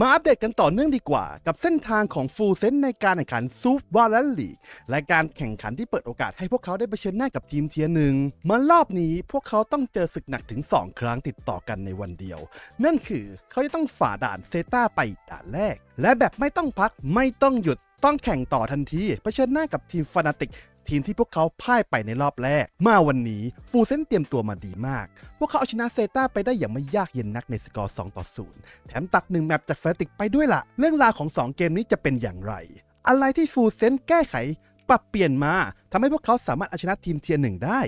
มาอัปเดตกันต่อเนื่องดีกว่า กับเส้นทางของฟูลเซนในการแข่งขันซูฟวาลันลีและการแข่งขันที่เปิดโอกาสให้พวกเขาได้เผชิญหน้ากับทีมเทียหนึ่งมารอบนี้พวกเขาต้องเจอศึกหนักถึง 2 ครั้งติดต่อกันในวันเดียว นั่นคือเขาจะต้องฝ่าด่านเซตาไปด่านแรก และแบบไม่ต้องพักไม่ต้องหยุดต้องแข่งต่อทันทีเผชิญหน้ากับทีมฟานาติก ทีมที่พวกเขาพ่ายไปในรอบแรก มาวันนี้ฟูเซนเตรียมตัวมาดีมาก พวกเขาเอาชนะเซตาไปได้อย่างไม่ยากเย็นนักในสกอร์ 2 ต่อ 0 แถมตัดหนึ่งแมปจากแฟติกไปด้วยละ่ะ เรื่องราวของ 2 เกมนี้จะเป็นอย่างไร อะไรที่ฟูเซนแก้ไข ปรับเปลี่ยนมาทำให้พวกเขาสามารถเอาชนะทีมเทียร์หนึ่งได้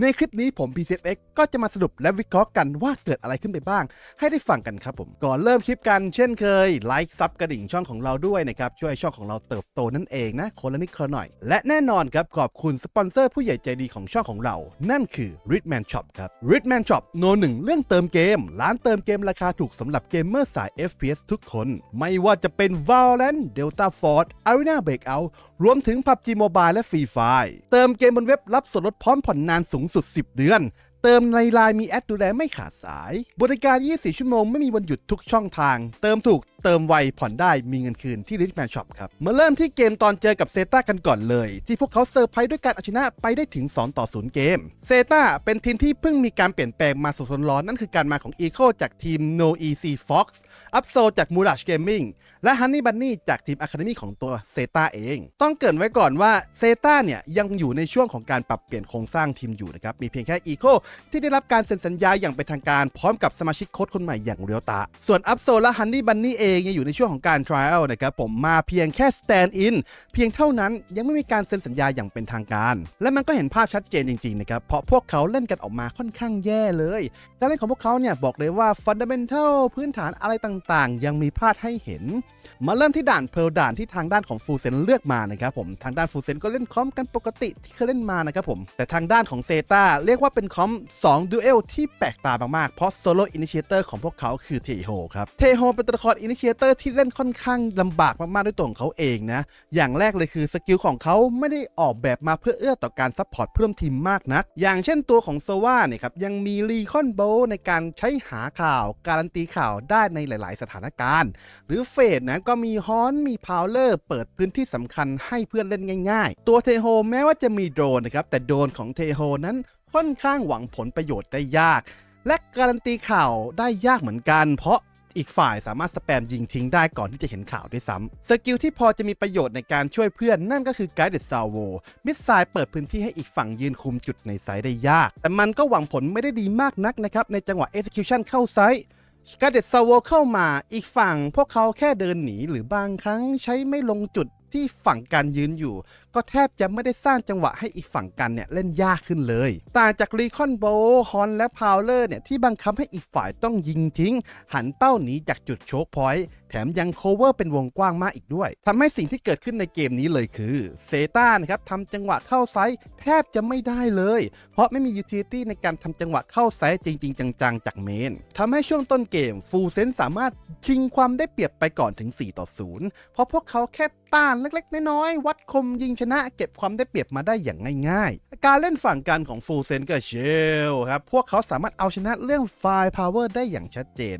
ในคลิปนี้ผม PCFX ก็จะมาสรุปและวิเคราะห์กันว่าเกิดอะไรขึ้นไปบ้าง ให้ได้ฟังกันครับผม ก่อนเริ่มคลิปกันเช่นเคยไลค์ซับกระดิ่งช่องของเราด้วยนะครับ ช่วยช่องของเราเติบโตนั่นเองนะคนละนิดคนละหน่อย และแน่นอนครับขอบคุณสปอนเซอร์ผู้ใหญ่ใจดีของช่องของเรา นั่นคือ Ritman Shop ครับ Ritman Shop โนหนึ่งเรื่องเติมเกม ร้านเติมเกมราคาถูกสำหรับเกมเมอร์สาย FPS ทุกคน ไม่ว่าจะเป็น Valorant Delta Force Arena Breakout รวมถึง PUBG Mobile และ Free Fire เติมเกมบนเว็บรับส่วนลดพร้อมผ่อนนานสูงสุด 10 เดือน เติมในไลน์มีแอดดูแลไม่ขาดสาย บริการ 24 ชั่วโมงไม่มีวันหยุดทุกช่องทาง เติมถูกเติมไวผ่อนได้มีเงินคืนที่ Richman Shop ครับ มาเริ่มที่เกมตอนเจอกับเซตากันก่อนเลย ที่พวกเขาเซอร์ไพรส์ด้วยการเอาชนะไปได้ถึง 2 ต่อ 0 เกม เซตาเป็นทีมที่เพิ่งมีการเปลี่ยนแปลงมาสดๆร้อน นั่นคือการมาของ Eco จากทีม No Easy Fox อัพโซจาก Murage Gaming และ Honey Bunny จากทีม Academy ของตัวเซตาเอง ต้องเกรินไว้ก่อนว่าเซตาเนี่ยยังอยู่ในช่วงของการปรับเปลี่ยนโครงสร้างทีมอยู่นะครับมีเพียงแค่ Eco ที่ได้รับการเซ็นสัญญาอย่างเป็นทางการพร้อมกับสมาชิกโค้ชคนใหม่อย่างเรียวตาส่วนอัพโซและ Honey Bunny เองยังอยู่ในช่วงของการ trial นะครับผมมาเพียงแค่ stand in เพียงเท่านั้นยังไม่มีการเซ็นสัญญาอย่างเป็นทางการ และมันก็เห็นภาพชัดเจนจริงๆนะครับเพราะพวกเขาเล่นกันออกมาค่อนข้างแย่เลยการเล่นของพวกเขาเนี่ยบอกเลยว่า fundamental พื้นฐานอะไรต่างๆ ยังมีพลาดให้เห็น มาเริ่มที่ด่านเพลด่านที่ทางด้านของฟูเซนเลือกมานะครับผมทางด้านฟูเซนก็เล่นคอมกันปกติที่เคยเล่นมานะครับผมแต่ทางด้านของเซตาเรียกว่าเป็นคอม2ดูเอลที่แปลกตามากๆ เพราะโซโล่อินิเชเตอร์ของพวกเขาคือเทโฮครับเทโฮเป็นตัวละครอินิเชเตอร์ที่เล่นค่อนข้างลำบากมากๆด้วยตัวของเขาเองนะ อย่างแรกเลยคือสกิลของเขาไม่ได้ออกแบบมาเพื่อเอื้อต่อการซัพพอร์ตเพื่อนทีมมากนัก อย่างเช่นตัวของโซวาเนี่ยครับยังมีรีคอนโบในการใช้หาข่าว การันตีข่าวได้ในหลาย ๆ สถานการณ์ หรือเฟดนะก็มีฮอนมีพาวเลอร์เปิดพื้นที่สำคัญให้เพื่อนเล่นง่าย ๆ ตัวเทโฮแม้ว่าจะมีโดรนนะครับแต่โดรนของเทโฮนั้น ค่อนข้างหวังผลประโยชน์ได้ยาก และการันตีข่าวได้ยากเหมือนกัน เพราะอีกฝ่ายสามารถสแปมยิงทิ้งได้ก่อนที่จะเห็นข่าวด้วยซ้ำสกิลที่พอจะมีประโยชน์ในการช่วยเพื่อนนั่นก็คือ Guided Salvo มิสไซล์เปิดพื้นที่ให้อีกฝั่งยืนคุมจุดในไซต์ได้ยาก แต่มันก็หวังผลไม่ได้ดีมากนักนะครับ ในจังหวะ Execution เข้าไซต์การเด็ดซาวเข้ามาอีกฝั่ง พวกเขาแค่เดินหนีหรือบางครั้งใช้ไม่ลงจุด ที่ฝั่งการยืนอยู่ ก็แทบจะไม่ได้สร้างจังหวะให้อีกฝั่งกันเนี่ยเล่นยากขึ้นเลย ต่างจากรีคอนโบฮอนและพาวเลอร์เนี่ยที่บังคับให้อีกฝ่ายต้องยิงทิ้ง หันเป้าหนีจากจุดโชกพอยต์แถมยังโคเวอร์เป็นวงกว้างมากอีกด้วยทำให้สิ่งที่เกิดขึ้นในเกมนี้เลยคือเซตานะครับทำจังหวะเข้าไซส์แทบจะไม่ได้เลย เพราะไม่มียูทิลิตี้ในการทำจังหวะเข้าไซส์จริง ๆ จังๆ จากเมนทำให้ช่วงต้นเกมฟูเซนสามารถชิงความได้เปรียบไปก่อนถึง 4 ต่อ 0 เพราะพวกเขาแค่ต้านเล็กๆ น้อยๆ วัดคมยิงชนะเก็บความได้เปรียบมาได้อย่างง่ายๆ การเล่นฝั่งกันของฟูเซนก็เชลครับ พวกเขาสามารถเอาชนะเรื่องไฟล์พาวเวอร์ได้อย่างชัดเจน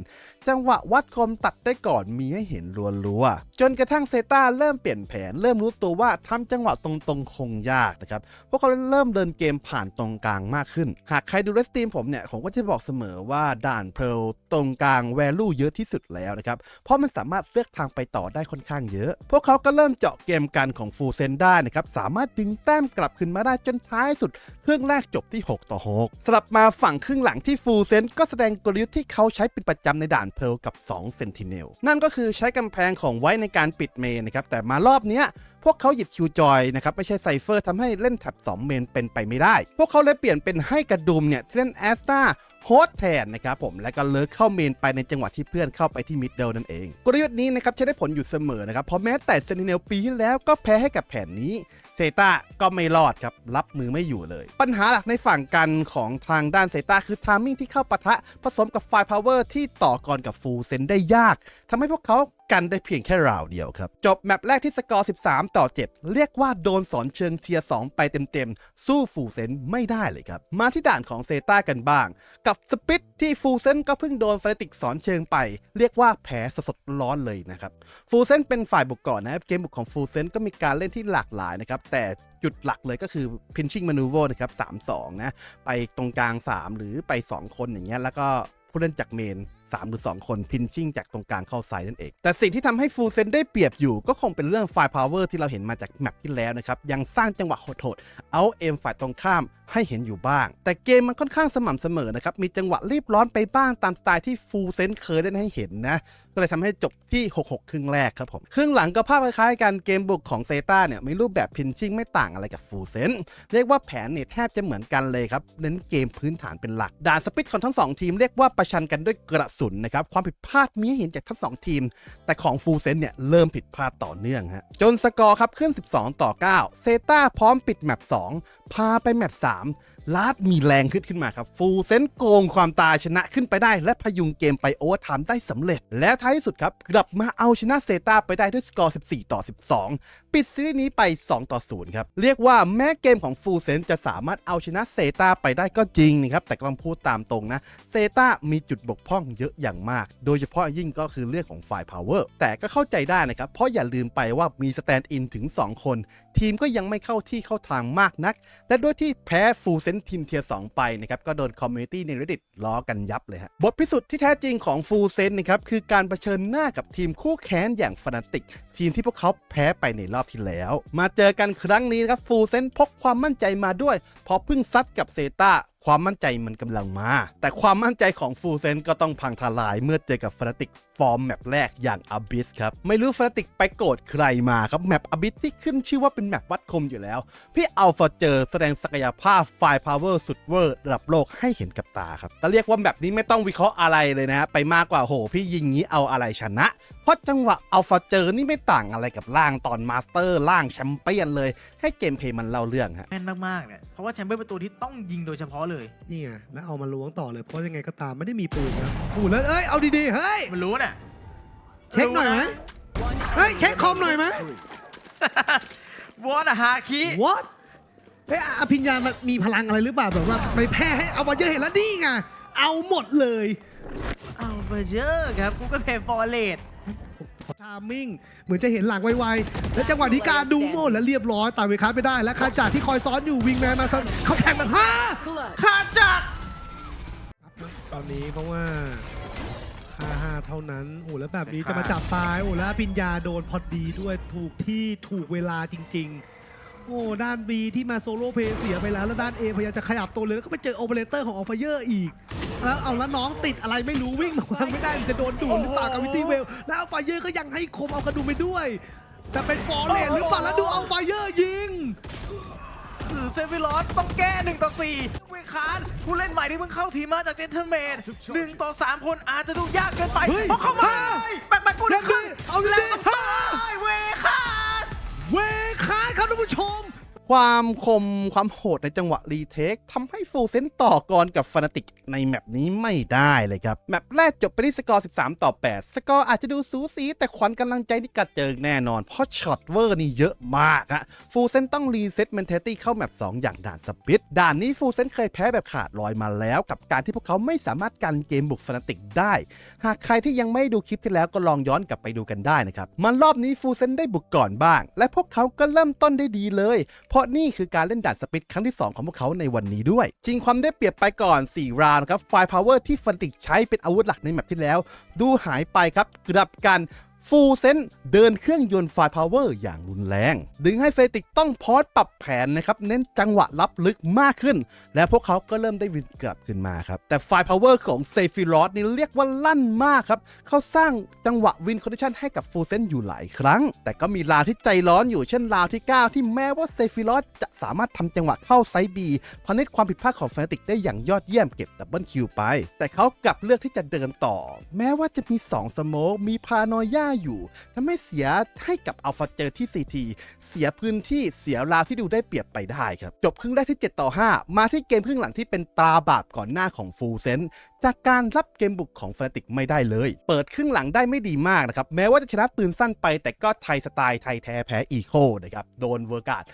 จังหวะวัดคมตัดได้ก่อนมีให้เห็นรัวๆจนกระทั่งเซตาเริ่มเปลี่ยนแผน เริ่มรู้ตัวว่าทำจังหวะตรงๆ คงยากนะครับพวกเขาเริ่มเดินเกมผ่านตรงกลางมากขึ้น หากใครดูเรสตีมผมเนี่ย ผมก็จะบอกเสมอว่าด่านเพลตรงกลางแวลูเยอะที่สุดแล้วนะครับเพราะมันสามารถเลือกทางไปต่อได้ค่อนข้างเยอะ พวกเขาก็เริ่มเจาะเกมกันของฟูเซนได้นะครับสามารถดึงแต้มกลับขึ้นมาได้จนท้ายสุด เครื่องแรกจบที่ 6 ต่อ 6 สลับมาฝั่งครึ่งหลังที่ฟูเซนก็แสดงกลยุทธ์ที่เขาใช้เป็นประจำในด่านเพลกับ2เซนติเนลนั่นก็็คือใช้กำแพงของไว้ในการปิดเมนนะครับ แต่มารอบเนี้ยพวกเขาหยิบคิวจอยนะครับไม่ใช่ไซเฟอร์ทำให้เล่นแท็บ2 เมนเป็นไปไม่ได้ พวกเขาเลยเปลี่ยนเป็นให้กระดุมเนี่ยเล่นแอสตาโฮสแทนนะครับผมและก็เลิกเข้าเมนไปในจังหวะที่เพื่อนเข้าไปที่มิดเดิลนั่นเอง กลยุทธ์นี้นะครับใช้ได้ผลอยู่เสมอนะครับเพราะแม้แต่เซนิเนลปีที่แล้วก็แพ้ให้กับแผนนี้ เซตาก็ไม่รอดครับ รับมือไม่อยู่เลย ปัญหาหลักในฝั่งกันของทางด้านเซตาคือทามมิ่งที่เข้าปะทะ ผสมกับไฟพาวเวอร์ที่ต่อกรกับฟูลเซนได้ยากทำให้พวกเขา กันได้เพียงแค่ราวเดียวครับ จบแมปแรกที่สกอร์ 13 ต่อ 7 เรียกว่าโดนสอนเชิงเทียร์ 2 ไปเต็มๆ สู้ฟูเซนไม่ได้เลยครับ มาที่ด่านของเซต้ากันบ้าง กับสปิดที่ฟูเซนก็เพิ่งโดนฟาติกสอนเชิงไป เรียกว่าแผลสดๆร้อนเลยนะครับ ฟูเซนเป็นฝ่ายบุกก่อนนะครับ เกมบุกของฟูเซนก็มีการเล่นที่หลากหลายนะครับ แต่จุดหลักเลยก็คือ pinching maneuver นะครับ 3-2 นะ ไปตรงกลาง 3 หรือไป 2 คนอย่างเงี้ย แล้วก็ ผู้เล่นจากเมน 3 หรือ 2 คนพินชิ่งจากตรงกลางเข้าไซด์นั่นเอง แต่สิ่งที่ทำให้ฟูเซนได้เปรียบอยู่ก็คงเป็นเรื่องไฟพาวเวอร์ที่เราเห็นมาจากแมปที่แล้วนะครับ ยังสร้างจังหวะโหดๆเอาเอมฝ่ายตรงข้ามให้เห็นอยู่บ้าง แต่เกมมันค่อนข้างสม่ำเสมอนะครับมีจังหวะรีบร้อนไปบ้างตามสไตล์ที่ฟูเซนเคยเล่นให้เห็นนะ ก็เลยทำให้จบที่ 6-6 ครึ่งแรกครับผมครึ่งหลังก็ภาพคล้ายๆกันเกมบุกของเซตาเนี่ยมีรูปแบบพินชิ่งไม่ต่างอะไรกับฟูเซนเรียกว่าแผนเนี่ยแทบจะเหมือนกันเลยครับเน้นเกมพื้นฐานเป็นหลักด่านสปิดของทั้ง 2 ทีมเรียกว่าประชันกันด้วยกระสุนนะครับความผิดพลาดมีให้เห็นจากทั้ง 2 ทีม แต่ของฟูเซนเนี่ยเริ่มผิดพลาดต่อเนื่องฮะจนสกอร์ครับขึ้น 12 ต่อ 9 เซตาพร้อมปิดแมป2พาไปแมป3 ลาดมีแรงขึ้นขึ้นมาครับ ฟูเซนโกงความตายชนะขึ้นไปได้ และพยุงเกมไปโอเวอร์ไทม์ได้สำเร็จ แล้วท้ายที่สุดครับ กลับมาเอาชนะเซตาไปได้ด้วยสกอร์ 14 ต่อ 12 ปิดซีรีส์นี้ไป 2 ต่อ 0 ครับ เรียกว่าแม้เกมของฟูเซนจะสามารถเอาชนะเซตาไปได้ก็จริงนะครับ แต่ก็ต้องพูดตามตรงนะ เซตามีจุดบกพร่องเยอะอย่างมาก โดยเฉพาะยิ่งก็คือเรื่องของฝ่ายพาวเวอร์แต่ก็เข้าใจได้นะครับ เพราะอย่าลืมไปว่ามีสแตนด์อินถึง 2 คน ทีมก็ยังไม่เข้าที่เข้าทางมากนัก และด้วยที่แพ้ฟูลเซนทีมเทียร์2ไปนะครับก็โดนคอมมูนิตี้ใน Reddit ล้อกันยับเลยฮะบทพิสูจน์ที่แท้จริงของฟูลเซนนะครับคือการเผชิญหน้ากับทีมคู่แข่งอย่างฟนาติก ทีมที่พวกเขาแพ้ไปในรอบที่แล้ว มาเจอกันครั้งนี้นะครับฟูลเซนพกความมั่นใจมาด้วยพอเพิ่งซัดกับเซตาความมั่นใจมันกำลังมา แต่ความมั่นใจของฟูลเซนก็ต้องพังทลายเมื่อเจอกับฟนาติกฟอร์มแมปแรกอย่างอ b บิสครับ ไม่รู้ฟนาติกไปโกรธใครมาครับ แมปอ b บิสที่ขึ้นชื่อว่าเป็นแมปวัดคมอยู่แล้ว พี่อัลฟาเจอแสดงศักยภาพไฟพาวเวอร์สุดเวอร์ระดับโลกให้เห็นกับตาครับแต่เรียกว่าแบบนี้ไม่ต้องวิเคราะห์อะไรเลยนะฮะไปมากกว่าโห พี่ยิงงี้เอาอะไรชนะ เพราะจังหวะอัลฟาเจอนี่ไม่ต่างอะไรกับล่างตอนมาสเตอร์ล่างแชมเปี้ยนเลย ให้เกมเพลย์มันเล่าเรื่องฮะ แม่นมากๆเนี่ย เพราะว่าแชมเปี้ยนเป็นตัวที่ต้องยิงโดยเฉพาะเลย นี่ไงแล้วเอามาล้วงต่อเลยเพราะยังไงก็ตามไม่ได้มีปืนนะโอ้โหแล้วเอ้ยเอาดีๆเฮ้ยมันรู้น่ะเช็คหน่อยไหมเฮ้ยเช็คคอมหน่อยไหม วอตฮาคิ what เฮ้ยอภิญญามันมีพลังอะไรหรือเปล่าแบบว่าไปแพ้ให้เอามาเยอะเห็นแล้วนี่ไงเอาหมดเลยอัลเฟอร์เจอร์ครับกูก็เพย์ฟอร์เรส ทามมิ่งเหมือนจะเห็นหลังไวๆ แล้วจังหวะนี้การดูโมดและเรียบร้อยตามเวคาไปได้ และคาจากที่คอยซ้อนอยู่วิงแมนมาเขาแทงแบบฮ่าคาดจัดตอนนี้เพราะว่า5-5เท่านั้นโอ้แล้วแบบนี้จะมาจับตายโอ้แล้วปิญญาโดนพอดีด้วยถูกที่ถูกเวลาจริง ๆ โอ้ด้าน B ที่มาโซโล่เพลย์เสียไปแล้ว แล้วด้าน A พยายามจะขยับตัวเลย แล้วก็ไปเจอโอเปอเรเตอร์ของออฟเฟเยอร์อีก แล้วเอาแล้วน้องติดอะไรไม่รู้วิ่งมาวางไม่ได้จะโดนดูดหรือเปล่ากับวิตี้เวล แล้วอัลฟาเยอร์ก็ยังให้คมเอากระดุมไปด้วย แต่เป็นฟอร์เรนหรือเปล่าแล้วดูอัลฟาเยอร์ยิงเซฟิลอสต้องแก้ 1 ต่อ4เวคานผู้เล่นใหม่ที่เพิ่งเข้าทีมมาจากเจนเทลเมน1ต่อ 3 คนอาจจะดูยากเกินไปเฮ้ยเพราะเข้ามาแบกแบกกูยังไงเอาดิแล้วก็เวคาน เวคาดครับท่านผู้ชม ความคมความโหดในจังหวะรีเทคทำให้ฟูลเซนต่อกรกับฟนาติกในแมปนี้ไม่ได้เลยครับ แมปแรกจบไปที่สกอร์ 13 ต่อ 8 สกอร์อาจจะดูสูสี แต่ขวัญกำลังใจนี่กระเจิงแน่นอน เพราะช็อตเวอร์นี่เยอะมากฮะฟูลเซนต้องรีเซ็ตเมนเทตี้เข้าแมป2 อย่างด่านสปิดด่านนี้ฟูลเซนเคยแพ้แบบขาดลอยมาแล้ว กับการที่พวกเขาไม่สามารถกันเกมบุกฟนาติกได้ หากใครที่ยังไม่ดูคลิปที่แล้วก็ลองย้อนกลับไปดูกันได้นะครับมันรอบนี้ฟูลเซนได้บุกก่อนบ้าง และพวกเขาก็เริ่มต้นได้ดีเลยเพราะนี่คือการเล่นด่านสปิดครั้งที่ 2 ของพวกเขาในวันนี้ด้วย จริงความได้เปรียบไปก่อน 4 ราวนะครับไฟพาวเวอร์ที่ฟันติกใช้เป็นอาวุธหลักในแมปที่แล้ว ดูหายไปครับกลับกัน ฟูลเซนเดินเครื่องยนต์ไฟพาวเวอร์อย่างรุนแรง ดึงให้เฟติกต้องพอสปรับแผนนะครับ เน้นจังหวะรับลึกมากขึ้น และพวกเขาก็เริ่มได้วินกลับขึ้นมาครับ แต่ไฟพาวเวอร์ของเซฟิรอสนี่เรียกว่าลั่นมากครับ เขาสร้างจังหวะวินคอนดิชันให้กับฟูลเซนอยู่หลายครั้ง แต่ก็มีราวที่ใจร้อนอยู่เช่นราวที่ 9 ที่แม้ว่าเซฟิรอสจะสามารถทำจังหวะเข้าไซบีพเนตความผิดพลาดของแฟนติกได้อย่างยอดเยี่ยมเก็บดับเบิลคิวไป แต่เขากลับเลือกที่จะเดินต่อ แม้ว่าจะมี2สโมกมีพานอยาาอยู่ทำให้เสียให้กับอัลฟาเจอที่ CT เสียพื้นที่เสียราวที่ดูได้เปรียบไปได้ครับ จบครึ่งแรกที่ 7 ต่อ 5 มาที่เกมครึ่งหลังที่เป็นตราบาปก่อนหน้าของฟูเซนจากการรับเกมบุกของฟนาติกไม่ได้เลย เปิดครึ่งหลังได้ไม่ดีมากนะครับ แม้ว่าจะชนะปืนสั้นไป แต่ก็ไทยสไตล์ไทยแท้แพ้อีโคนะครับ โดนเวอร์การ์ด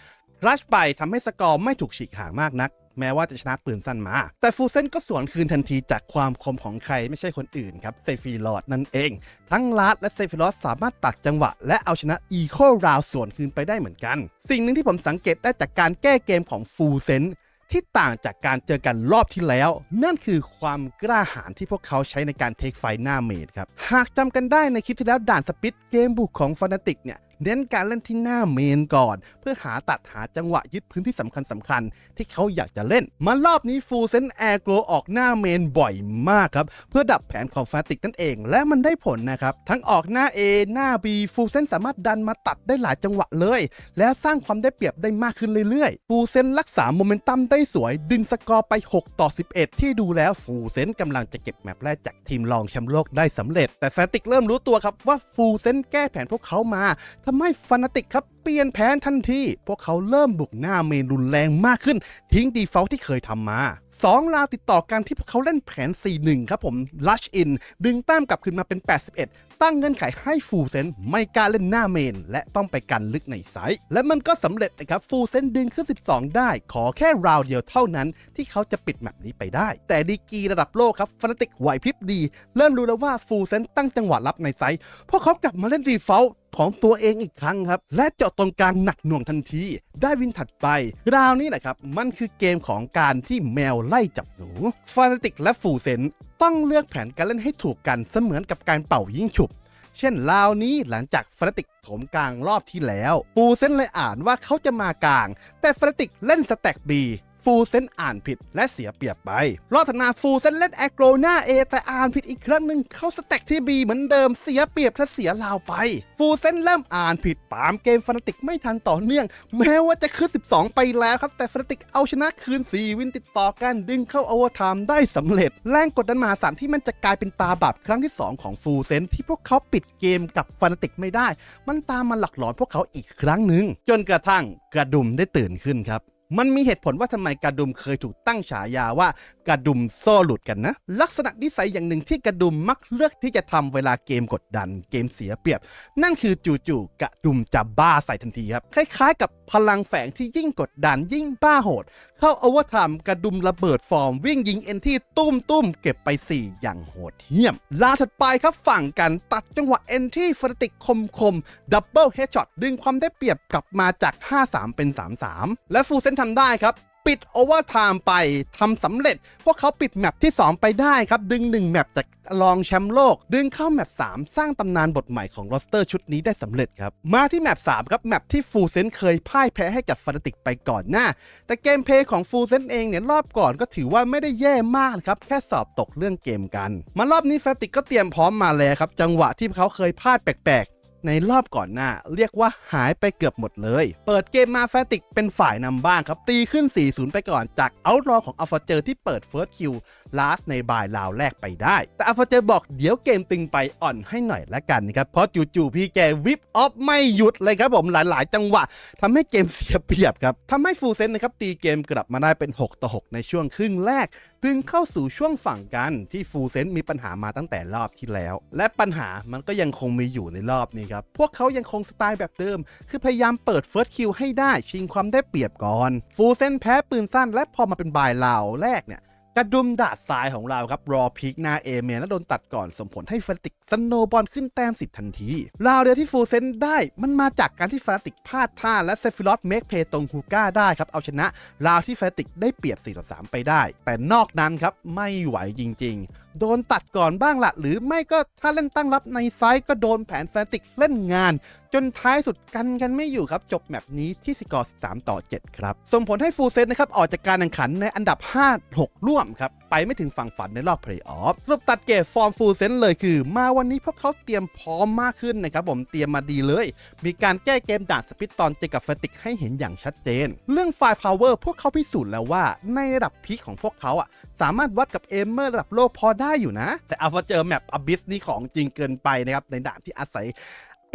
รัชไปทำให้สกอร์ไม่ถูกฉีกห่างมากนัก แม้ว่าจะชนะปืนสั้นมา แต่ฟูเซนก็สวนคืนทันทีจากความคมของใครไม่ใช่คนอื่นครับเซฟีลอดนั่นเอง ทั้งลาดและเซฟิลอสสามารถตัดจังหวะ และเอาชนะอีโคราวสวนคืนไปได้เหมือนกัน สิ่งหนึ่งที่ผมสังเกตได้จากการแก้เกมของฟูเซนที่ต่างจากการเจอกันรอบที่แล้ว นั่นคือความกล้าหาญที่พวกเขาใช้ในการเทคไฟหน้าเมดครับ หากจำกันได้ในคลิปที่แล้วด่านสปิดเกมบุกของฟนาติกเนี่ย เน้นการเล่นที่หน้าเมนก่อน เพื่อหาตัดหาจังหวะยึดพื้นที่สำคัญสำคัญที่เขาอยากจะเล่น มารอบนี้ฟูเซนแอร์โกรออกหน้าเมนบ่อยมากครับ เพื่อดับแผนของฟาติกนั่นเอง และมันได้ผลนะครับ ทั้งออกหน้า A หน้า B ฟูเซนสามารถดันมาตัดได้หลายจังหวะเลย และสร้างความได้เปรียบได้มากขึ้นเรื่อยๆ ฟูเซนรักษาโมเมนตัมได้สวย ดึงสกอร์ไป 6 ต่อ 11 ที่ดูแล้วฟูเซนกำลังจะเก็บแมปแรกจากทีมรองแชมป์โลกได้สำเร็จ แต่แฟติกเริ่มรู้ตัวครับว่าฟูเซนแก้แผนพวกเขามาทำให้ฟานาติกครับเปลี่ยนแผนทันที พวกเขาเริ่มบุกหน้าเมนรุนแรงมากขึ้น ทิ้งดีฟอลที่เคยทำมา 2 ราวติดต่อกันที่พวกเขาเล่นแผน 4-1 ครับผมลัชอินดึงแต้มกลับคืนมาเป็น 81 ตั้งเงื่อนไขให้ฟูเซนไม่กล้าเล่นหน้าเมน และต้องไปกันลึกในไซต์และมันก็สำเร็จนะครับฟูเซนดึงขึ้น 12 ได้ ขอแค่ราวเดียวเท่านั้น ที่เขาจะปิดแมปนี้ไปได้ แต่ดีกีระดับโลกครับฟนาติกไหวพริบดี เริ่มรู้แล้วว่าฟูเซนตั้งจังหวะรับในไซต์พวกเขากลับมาเล่นดีฟอล ของตัวเองอีกครั้งครับ และเจาะตรงกลางหนักหน่วงทันที ได้วินถัดไปราวนี้แหละครับ มันคือเกมของการที่แมวไล่จับหนูฟานาติกและฟูเซนต้องเลือกแผนการเล่นให้ถูกกันเสมือนกับการเป่ายิงฉุบเช่นลาวนี้หลังจากฟานาติกโถมกลางรอบที่แล้วฟูเซนเลยอ่านว่าเขาจะมากลาง แต่ฟานาติกเล่นสแต็กบี ฟูเซนอ่านผิดและเสียเปรียบไป รอบถัดมาฟูเซนเล่นแอโกรหน้า A แต่อ่านผิดอีกครั้งหนึ่งเข้าสแต็กที่ B เหมือนเดิมเสียเปรียบและเสียลาวไป ฟูเซนเริ่มอ่านผิดตามเกมฟานาติกไม่ทันต่อเนื่อง แม้ว่าจะขึ้น 12 ไปแล้วครับ แต่ฟานาติกเอาชนะคืน 4 วินติดต่อกันดึงเข้าโอเวอร์ไทม์ได้สำเร็จ แรงกดดันมหาศาลที่มันจะกลายเป็นตาบาปครั้งที่ 2 ของฟูเซนที่พวกเขาปิดเกมกับฟานาติกไม่ได้ มันตามมาหลักหลอนพวกเขาอีกครั้งหนึ่งจนกระทั่งกระดุมได้ตื่นขึ้นครับ มันมีเหตุผลว่าทำไมกระดุมเคยถูกตั้งฉายาว่ากระดุมโซ่หลุดกันนะ ลักษณะนิสัยอย่างหนึ่งที่กระดุมมักเลือกที่จะทำเวลาเกมกดดัน เกมเสียเปรียบ นั่นคือจู่ๆกระดุมจะบ้าใส่ทันทีครับคล้ายๆกับ พลังแฝงที่ยิ่งกดดันยิ่งบ้าโหด เข้าอวธรรมกระดุมระเบิดฟอร์ม วิ่งยิงเอ็นที่ตุ้มตุ้มเก็บไป 4 อย่างโหดเหี้ยม ลาถัดไปครับฝั่งกันตัดจังหวะเอ็นที่ฟรติกคมคมดับเบิลเฮดช็อตดึงความได้เปรียบกลับมาจาก 5-3 เป็น 3-3 และฟูเซนทำได้ครับ ปิดโอเวอร์ไทม์ไปทำสำเร็จ พวกเขาปิดแมปที่ 2 ไปได้ครับ ดึง 1 แมปจากรองแชมป์โลก ดึงเข้าแมป 3 สร้างตำนานบทใหม่ของโรสเตอร์ชุดนี้ได้สำเร็จครับ มาที่แมป 3 ครับ แมปที่ฟูเซนเคยพ่ายแพ้ให้กับฟานาติกไปก่อนหน้า แต่เกมเพลย์ของฟูเซนเองเนี่ยรอบก่อนก็ถือว่าไม่ได้แย่มากครับ แค่สอบตกเรื่องเกมกัน มารอบนี้ฟานาติกก็เตรียมพร้อมมาแล้วครับจังหวะที่เขาเคยพลาดแปลก ในรอบก่อนหน้า เรียกว่าหายไปเกือบหมดเลย เปิดเกมมาแฟติกเป็นฝ่ายนำบ้างครับ ตีขึ้น 4-0 ไปก่อนจากเอาท์รอของอัลฟาเจอร์ที่เปิดเฟิร์สคิวลาสในบายลาวแรกไปได้ แต่อัลฟาเจอร์บอกเดี๋ยวเกมตึงไปอ่อนให้หน่อยละกันนะครับ เพราะจู่ๆพี่แกวิปออฟไม่หยุดเลยครับผมหลายๆ จังหวะทำให้เกมเสียเปรียบครับทำให้ฟูเซนนะครับตีเกมกลับมาได้เป็น 6 ต่อ 6 ในช่วงครึ่งแรก ดึงเข้าสู่ช่วงฝั่งกันที่ฟูเซนมีปัญหามาตั้งแต่รอบที่แล้ว และปัญหามันก็ยังคงมีอยู่ในรอบนี้ครับ พวกเขายังคงสไตล์แบบเดิม คือพยายามเปิดเฟิร์สคิวให้ได้ชิงความได้เปรียบก่อน ฟูเซนแพ้ปืนสั้นและพอมาเป็นบายเหลาแรกเนี่ย กระดุมดาดทรายของเราครับรอพีกหน้าเอเมนและโดนตัดก่อนส่งผลให้ฟาติกสโนบอลขึ้นแต้มสิบทันทีราวเดียวที่ฟูเซนได้มันมาจากการที่ฟาติกพลาดท่าและเซฟิลอสเมกเพย์ตรงฮูก้าได้ครับ เอาชนะราวที่ฟาติกได้เปรียบ4ต่อ3ไปได้ แต่นอกนั้นครับ ไม่ไหวจริง ๆ โดนตัดก่อนบ้างละหรือไม่ก็ถ้าเล่นตั้งรับในไซส์ก็โดนแผนฟาติกเล่นงาน จนท้ายสุดกันกันไม่อยู่ครับ จบแมปนี้ที่สกอร์ 13 ต่อ 7 ครับ ส่งผลให้ฟูเซนนะครับ ออกจากการแข่งขันในอันดับ 5 6 ร่วมครับ ไปไม่ถึงฝั่งฝันในรอบเพลย์ออฟสรุปตัดเกรดฟอร์มฟูลเซนเลยคือ มาวันนี้พวกเขาเตรียมพร้อมมากขึ้นนะครับผมเตรียมมาดีเลย มีการแก้เกมด่านสปิตตอนเจอกับเฟติกให้เห็นอย่างชัดเจน เรื่องไฟล์พาวเวอร์พวกเขาพิสูจน์แล้วว่าในระดับพีคของพวกเขาอะสามารถวัดกับเอมเมอร์ระดับโลกพอได้อยู่นะ แต่เอาพอเจอแมปอ b บิสนี่ของจริงเกินไปนะครับในด่านที่อาศัย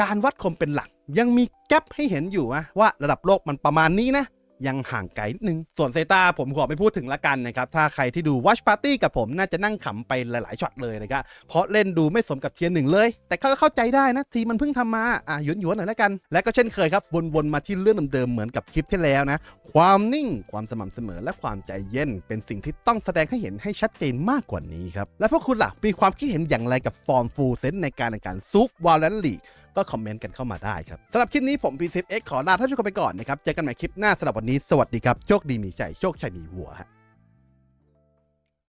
การวัดคมเป็นหลัก ยังมีแกลบให้เห็นอยู่ะว่าระดับโลกมันประมาณนี้นะยังห่างไกลนิดนึง ส่วนเซตาผมขอไม่พูดถึงละกันนะครับ ถ้าใครที่ดู Watch Party กับผมน่าจะนั่งขำไปหลาย ๆช็อตเลยนะครับ เพราะเล่นดูไม่สมกับเทียร์หนึ่งเลย แต่ก็เข้าใจได้นะ ทีมมันเพิ่งทำมา อะหยวนๆหน่อยล้วกัน และก็เช่นเคยครับ วน ๆ มาที่เรื่องเดิม ๆ เหมือนกับคลิปที่แล้วนะ ความนิ่งความสม่ำเสมอและความใจเย็น เป็นสิ่งที่ต้องแสดงให้เห็นให้ชัดเจนมากกว่านี้ครับและพวกคุณล่ะมีความคิดเห็นอย่างไรกับฟอร์มฟูลเซนในการแข่งขันซูฟวอลเลนลี ก็คอมเมนต์กันเข้ามาได้ครับสำหรับคลิปนี้ผมพีซีเอ็กขอลาท่านผู้ชมไปก่อนนะครับเจอกันใหม่คลิปหน้าสำหรับวันนี้สวัสดีครับโชคดีมีใจโชคชัยมีหัวฮะ